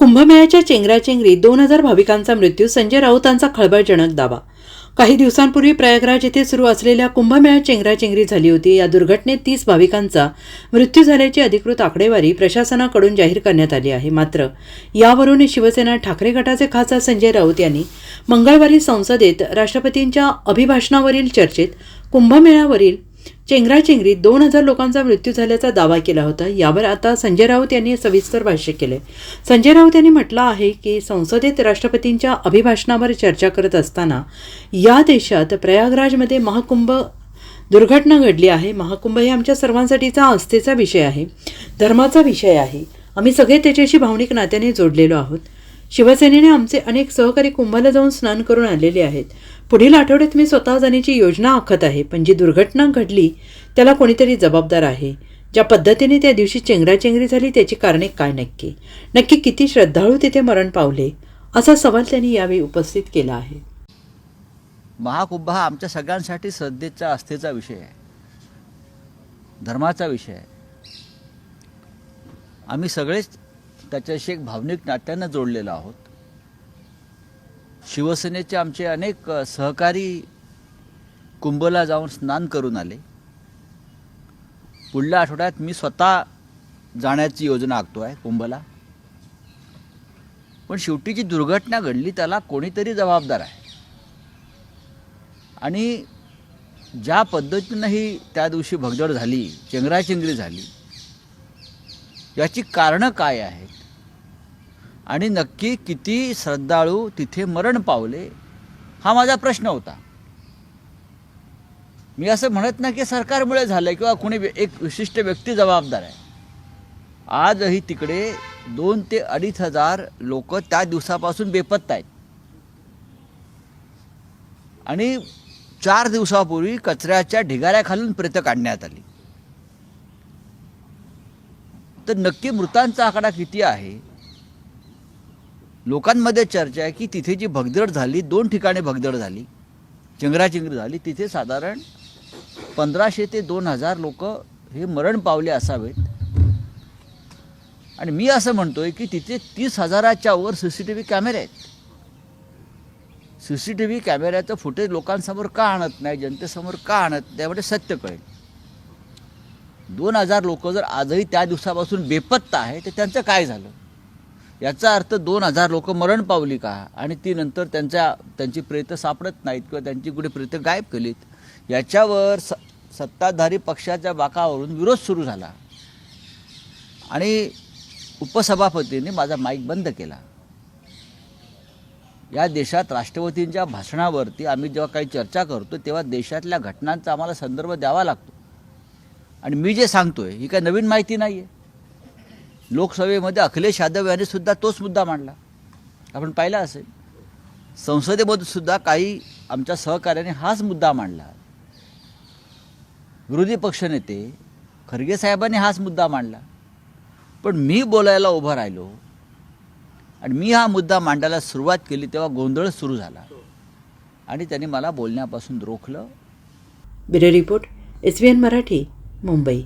कुंभमेळ्याच्या चेंगराचेंगरीत दोन हजार भाविकांचा मृत्यू संजय राऊतांचा खळबळजनक दावा. काही दिवसांपूर्वी प्रयागराज येथे सुरू असलेल्या कुंभमेळ्यात चेंगराचेंगरी झाली होती. या दुर्घटनेत तीस भाविकांचा मृत्यू झाल्याची अधिकृत आकडेवारी प्रशासनाकडून जाहीर करण्यात आली आहे. मात्र यावरून शिवसेना ठाकरे गटाचे खासदार संजय राऊत यांनी मंगळवारी संसदेत राष्ट्रपतींच्या अभिभाषणावरील चर्चेत कुंभमेळ्यावरील चेंगराचेंगरीत दोन हजार लोकांचा मृत्यू झाल्याचा दावा केला होता. यावर आता संजय राऊत यांनी सविस्तर भाष्य केले. संजय राऊत यांनी म्हटलं आहे की संसदेत राष्ट्रपतींच्या अभिभाषणावर चर्चा करत असताना या देशात प्रयागराजमध्ये महाकुंभ दुर्घटना घडली आहे. महाकुंभ हे आमच्या सर्वांसाठीचा आस्थेचा विषय आहे. धर्माचा विषय आहे. आम्ही सगळे त्याच्याशी भावनिक नात्याने जोडलेलो आहोत. शिवसेनेने आमचे अनेक सहकारी कुंभाला जाऊन स्नान करून आलेले आहेत. पुढील आठवड्यात मी स्वतः जाण्याची योजना आखत आहे पण जी दुर्घटना घडली त्याला कोणीतरी जबाबदार आहे. ज्या पद्धतीने त्या दिवशी चेंगराचेंगरी झाली त्याची कारणे काय नक्की? नक्की किती श्रद्धाळू तिथे मरण पावले? असा सवाल त्यांनी यावेळी उपस्थित केला आहे. महाकुंभ हा आमच्या सगळ्यांसाठी श्रद्धेचा आस्थेचा विषय आहे. धर्माचा विषय आहे. आम्ही सगळेच त्याच्याशी एक भावनिक नात्यानं जोडलेलो आहोत. शिवसेनेचे आमचे अनेक सहकारी कुंभला जाऊन स्नान करून आले. पुढल्या आठवड्यात मी स्वतः जाण्याची योजना आखतो आहे कुंभला. पण शेवटी जी दुर्घटना घडली त्याला कोणीतरी जबाबदार आहे. आणि ज्या पद्धतीनं ही त्या दिवशी भगदड झाली चेंगराचेंगरी झाली याची कारणं काय आहेत? आणि नक्की किती श्रद्धाळू तिथे मरण पावले हा माझा प्रश्न होता. मी असं म्हणत नाही की सरकारमुळे झालं किंवा कोणी एक विशिष्ट व्यक्ती जबाबदार आहे. आजही तिकडे दोन ते अडीच हजार लोक त्या दिवसापासून बेपत्ता आहेत. आणि चार दिवसापूर्वी कचऱ्याच्या ढिगाऱ्याखालून प्रेतं काढण्यात आली. तर नक्की मृतांचा आकडा किती आहे? लोकांमध्ये चर्चा आहे की तिथे जी भगदड झाली दोन ठिकाणी भगदड झाली चिंगराचिंगरी झाली तिथे साधारण पंधराशे ते दोन हजार लोक हे मरण पावले असावेत. आणि मी असं म्हणतोय की तिथे तीस हजाराच्या वर सी सी टी व्ही कॅमेरे आहेत. सी सी टी व्ही कॅमेऱ्याचं फुटेज लोकांसमोर का आणत नाही जनतेसमोर का आणत नाही सत्य कळेल. दोन हजार लोक जर आजही त्या दिवसापासून बेपत्ता आहे तर त्यांचं काय झालं? याचा अर्थ दोन हजार लोक मरण पावली का? आणि ती नंतर त्यांच्या त्यांची प्रेतं सापडत नाहीत किंवा त्यांची कुठे प्रेतं गायब केलीत याच्यावर स सत्ताधारी पक्षाच्या बाकावरून विरोध सुरू झाला. आणि उपसभापतींनी माझा माईक बंद केला. या देशात राष्ट्रपतींच्या भाषणावरती आम्ही जेव्हा काही चर्चा करतो तेव्हा देशातल्या घटनांचा आम्हाला संदर्भ द्यावा लागतो. आणि मी जे सांगतोय ही काही नवीन माहिती नाही आहे लोकसभेमध्ये अखिलेश यादव यांनी सुद्धा तोच मुद्दा मांडला. आपण पाहिला असेल. संसदेमध्ये सुद्धा काही आमच्या सहकार्याने हाच मुद्दा मांडला. विरोधी पक्षनेते खरगे साहेबांनी हाच मुद्दा मांडला. पण मी बोलायला उभं राहिलो आणि मी हा मुद्दा मांडायला सुरुवात केली तेव्हा गोंधळ सुरू झाला. आणि त्यांनी मला बोलण्यापासून रोखलं. Bureau report S Marathi Mumbai.